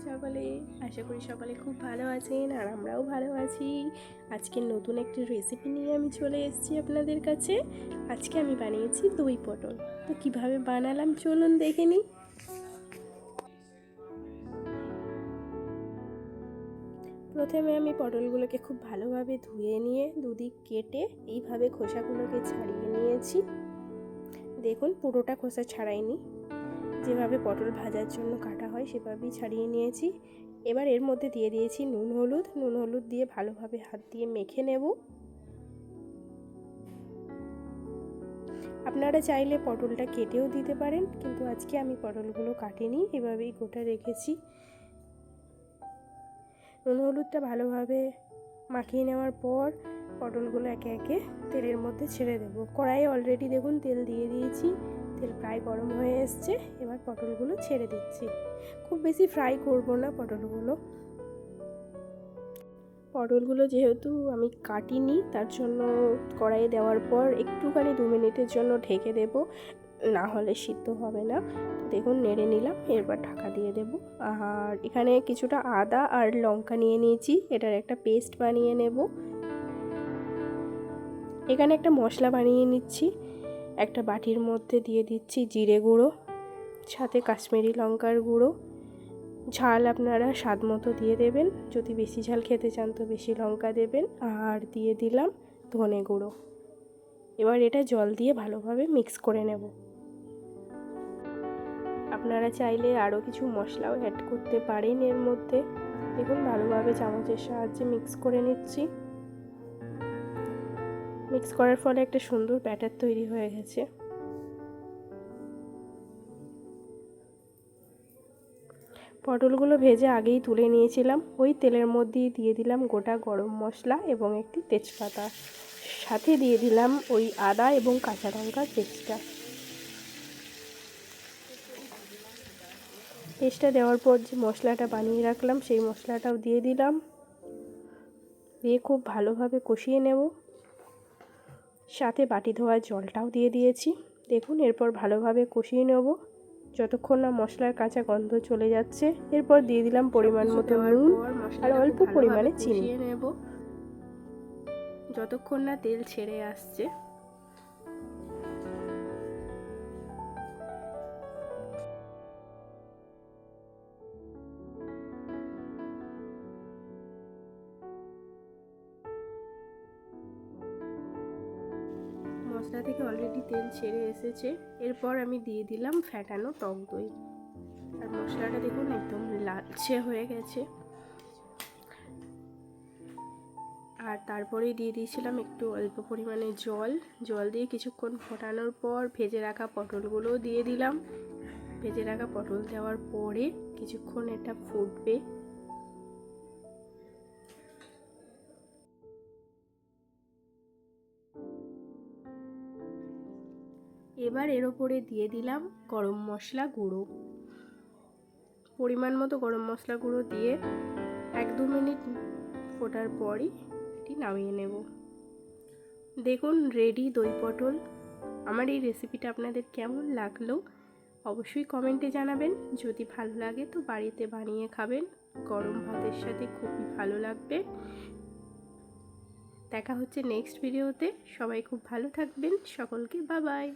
আশা করি সকালে খুব ভালো আছেন আর আমরাও ভালো আছি। আজকে নতুন একটি রেসিপি নিয়ে আমি চলে এসেছি আপনাদের কাছে। আজকে আমি বানিয়েছি দই পটল। তো কীভাবে বানালাম চলুন দেখে নিই। প্রথমে আমি পটলগুলোকে খুব ভালোভাবে ধুয়ে নিয়ে দুদিক কেটে এইভাবে খোসাগুলোকে ছাড়িয়ে নিয়েছি। দেখুন পুরোটা খোসা ছাড়াইনি। যেভাবে পটল ভাজার জন্য কাটা হয় সেভাবেই ছাড়িয়ে নিয়েছি। এবার এর মধ্যে দিয়ে দিয়েছি নুন, হলুদ। নুন, হলুদ দিয়ে ভালোভাবে হাত দিয়ে মেখে নেব। আপনারা চাইলে পটলটা কেটেও দিতে পারেন, কিন্তু আজকে আমি পটলগুলো কাটিনি, এভাবেই গোটা রেখেছি। নুন, হলুদটা ভালোভাবে মাখিয়ে নেওয়ার পর পটলগুলো একে একে তেলের মধ্যে ছেড়ে দেব। কড়াইয়ে অলরেডি দেখুন তেল দিয়ে দিয়েছি। তেল প্রায় গরম হয়ে এসছে, এবার পটলগুলো ছেড়ে দিচ্ছি। খুব বেশি ফ্রাই করব না পটলগুলো। পটলগুলো যেহেতু আমি কাটিনি, তার জন্য কড়াইয়ে দেওয়ার পর একটুখানি দু মিনিটের জন্য ঢেকে দেব, না হলে সিদ্ধ হবে না। দেখুন, নেড়ে নিলাম, এরপর ঢাকা দিয়ে দেব। আর এখানে কিছুটা আদা আর লঙ্কা নিয়ে নিয়েছি, এটার একটা পেস্ট বানিয়ে নেব। এখানে একটা মশলা বানিয়ে নিচ্ছি। একটা বাটির মধ্যে দিয়ে দিচ্ছি জিরে গুঁড়ো, সাথে কাশ্মীরি লঙ্কার গুঁড়ো। ঝাল আপনারা স্বাদ মতো দিয়ে দেবেন, যদি বেশি ঝাল খেতে চান তো বেশি লঙ্কা দেবেন, আর দিয়ে দিলাম ধনে গুঁড়ো। এবার এটা জল দিয়ে ভালোভাবে মিক্স করে নেব। আপনারা চাইলে আরও কিছু মশলাও অ্যাড করতে পারেন এর মধ্যে। দেখুন, ভালোভাবে চামচের সাহায্যে মিক্স করে নিচ্ছি। মিক্স করার ফলে একটা সুন্দর ব্যাটার তৈরি হয়ে গেছে। পটলগুলো ভেজে আগেই তুলে নিয়েছিলাম। ওই তেলের মধ্যেই দিয়ে দিলাম গোটা গরম মশলা এবং একটি তেজপাতা। সাথে দিয়ে দিলাম ওই আদা এবং কাঁচা লঙ্কার পেস্টটা। পেস্টটা দেওয়ার পর যে মশলাটা বানিয়ে রাখলাম, সেই মশলাটাও দিয়ে দিলাম। দিয়ে খুব ভালোভাবে কষিয়ে নেব। সাথে বাটি ধোয়া জলটাও দিয়ে দিয়েছি। দেখুন এরপর ভালোভাবে কষিয়ে নেব। যতক্ষণ না মশলার কাঁচা গন্ধ চলে যাচ্ছে এরপর দিয়ে দিলাম পরিমাণ মতো নুন আর অল্প পরিমাণে চিনি। নেব। যতক্ষণ না তেল ছেড়ে আসছে মশলা থেকে অলরেডি তেল ছেড়ে এসেছে। এরপর আমি দিয়ে দিলাম ফ্যাটানো টক দই। আর মশলাটা দেখুন একদম লালচে হয়ে গেছে। আর তারপরেই দিয়ে দিয়েছিলাম একটু অল্প পরিমাণে জল। জল দিয়ে কিছুক্ষণ ফোটানোর পর ভেজে রাখা পটলগুলোও দিয়ে দিলাম। ভেজে রাখা পটল দেওয়ার পরে কিছুক্ষণ এটা ফুটবে। এবার এর ওপরে দিয়ে দিলাম গরম মশলা গুঁড়ো। পরিমাণ মতো গরম মশলা গুঁড়ো দিয়ে এক দু মিনিট ফোটার পরই এটি নামিয়ে নেব। দেখুন রেডি দই পটল। আমার এই রেসিপিটা আপনাদের কেমন লাগল অবশ্যই কমেন্টে জানাবেন। যদি ভালো লাগে তো বাড়িতে বানিয়ে খাবেন। গরম ভাতের সাথে খুবই ভালো লাগবে। দেখা হচ্ছে নেক্সট ভিডিওতে। সবাই খুব ভালো থাকবেন। সকলকে বাবাই